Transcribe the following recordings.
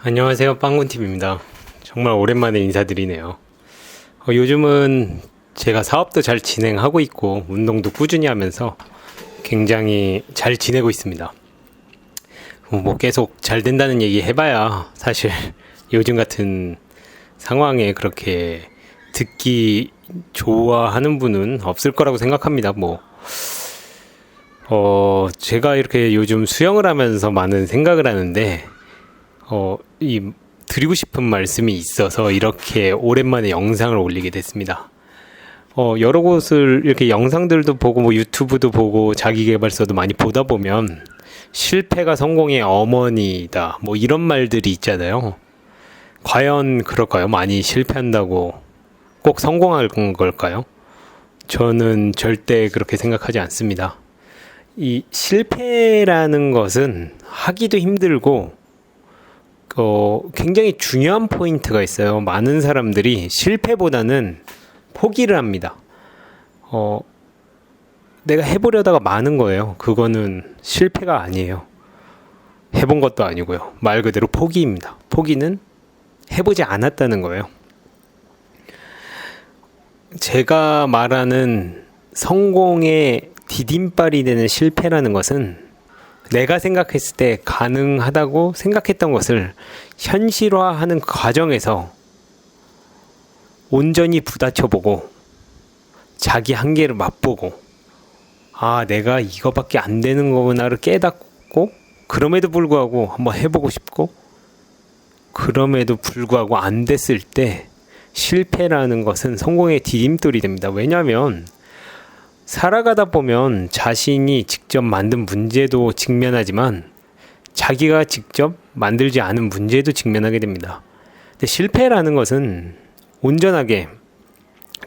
안녕하세요. 빵군TV입니다. 정말 오랜만에 인사드리네요. 어, 요즘은 제가 사업도 잘 진행하고 있고, 운동도 꾸준히 하면서 굉장히 잘 지내고 있습니다. 어, 뭐 계속 잘 된다는 얘기 해봐야 사실 요즘 같은 상황에 그렇게 듣기 좋아하는 분은 없을 거라고 생각합니다. 뭐, 어, 제가 이렇게 요즘 수영을 하면서 많은 생각을 하는데, 어, 이 드리고 싶은 말씀이 있어서 이렇게 오랜만에 영상을 올리게 됐습니다. 어, 여러 곳을 이렇게 영상들도 보고 뭐 유튜브도 보고 자기개발서도 많이 보다 보면 실패가 성공의 어머니다 뭐 이런 말들이 있잖아요. 과연 그럴까요? 많이 실패한다고 꼭 성공할 걸까요? 저는 절대 그렇게 생각하지 않습니다. 이 실패라는 것은 하기도 힘들고 어, 굉장히 중요한 포인트가 있어요. 많은 사람들이 실패보다는 포기를 합니다. 어, 내가 해보려다가 많은 거예요. 그거는 실패가 아니에요. 해본 것도 아니고요. 말 그대로 포기입니다. 포기는 해보지 않았다는 거예요. 제가 말하는 성공의 디딤발이 되는 실패라는 것은 내가 생각했을 때 가능하다고 생각했던 것을 현실화하는 과정에서 온전히 부딪혀보고 자기 한계를 맛보고 아 내가 이거밖에 안 되는 거구나를 깨닫고 그럼에도 불구하고 한번 해보고 싶고 그럼에도 불구하고 안 됐을 때 실패라는 것은 성공의 디딤돌이 됩니다. 왜냐하면 살아가다 보면 자신이 직접 만든 문제도 직면하지만 자기가 직접 만들지 않은 문제도 직면하게 됩니다. 근데 실패라는 것은 온전하게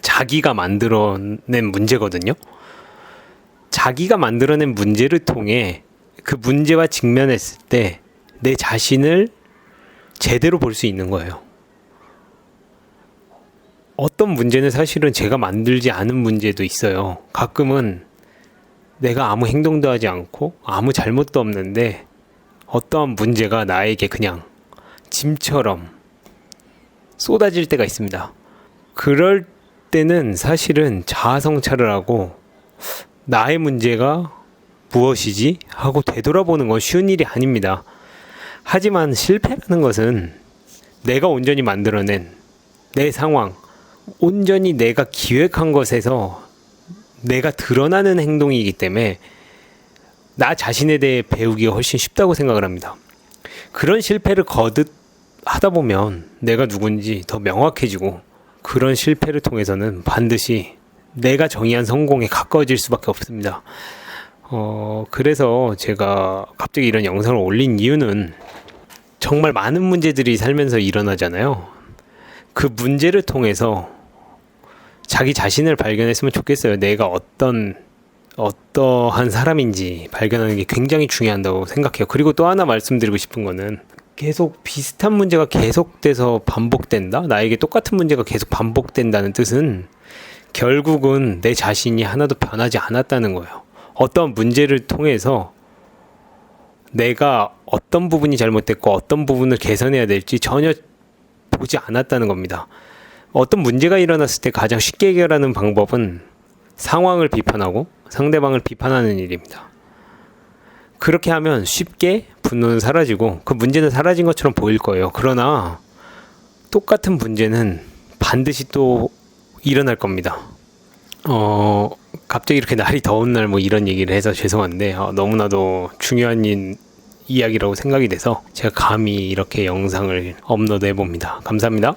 자기가 만들어낸 문제거든요. 자기가 만들어낸 문제를 통해 그 문제와 직면했을 때 내 자신을 제대로 볼 수 있는 거예요. 어떤 문제는 사실은 제가 만들지 않은 문제도 있어요. 가끔은 내가 아무 행동도 하지 않고 아무 잘못도 없는데 어떠한 문제가 나에게 그냥 짐처럼 쏟아질 때가 있습니다. 그럴 때는 사실은 자아 성찰을 하고 나의 문제가 무엇이지? 하고 되돌아보는 건 쉬운 일이 아닙니다. 하지만 실패라는 것은 내가 온전히 만들어낸 내 상황, 온전히 내가 기획한 것에서 내가 드러나는 행동이기 때문에 나 자신에 대해 배우기가 훨씬 쉽다고 생각을 합니다. 그런 실패를 거듭 하다 보면 내가 누군지 더 명확해지고 그런 실패를 통해서는 반드시 내가 정의한 성공에 가까워질 수밖에 없습니다. 어, 그래서 제가 갑자기 이런 영상을 올린 이유는 정말 많은 문제들이 살면서 일어나잖아요. 그 문제를 통해서 자기 자신을 발견했으면 좋겠어요. 내가 어떤 어떠한 사람인지 발견하는 게 굉장히 중요한다고 생각해요. 그리고 또 하나 말씀드리고 싶은 거는 계속 비슷한 문제가 계속돼서 반복된다? 나에게 똑같은 문제가 계속 반복된다는 뜻은 결국은 내 자신이 하나도 변하지 않았다는 거예요. 어떤 문제를 통해서 내가 어떤 부분이 잘못됐고 어떤 부분을 개선해야 될지 전혀 보지 않았다는 겁니다. 어떤 문제가 일어났을 때 가장 쉽게 해결하는 방법은 상황을 비판하고 상대방을 비판하는 일입니다. 그렇게 하면 쉽게 분노는 사라지고 그 문제는 사라진 것처럼 보일 거예요. 그러나 똑같은 문제는 반드시 또 일어날 겁니다. 어, 갑자기 이렇게 날이 더운 날 뭐 이런 얘기를 해서 죄송한데 어, 너무나도 중요한 일, 이야기라고 생각이 돼서 제가 감히 이렇게 영상을 업로드 해 봅니다. 감사합니다.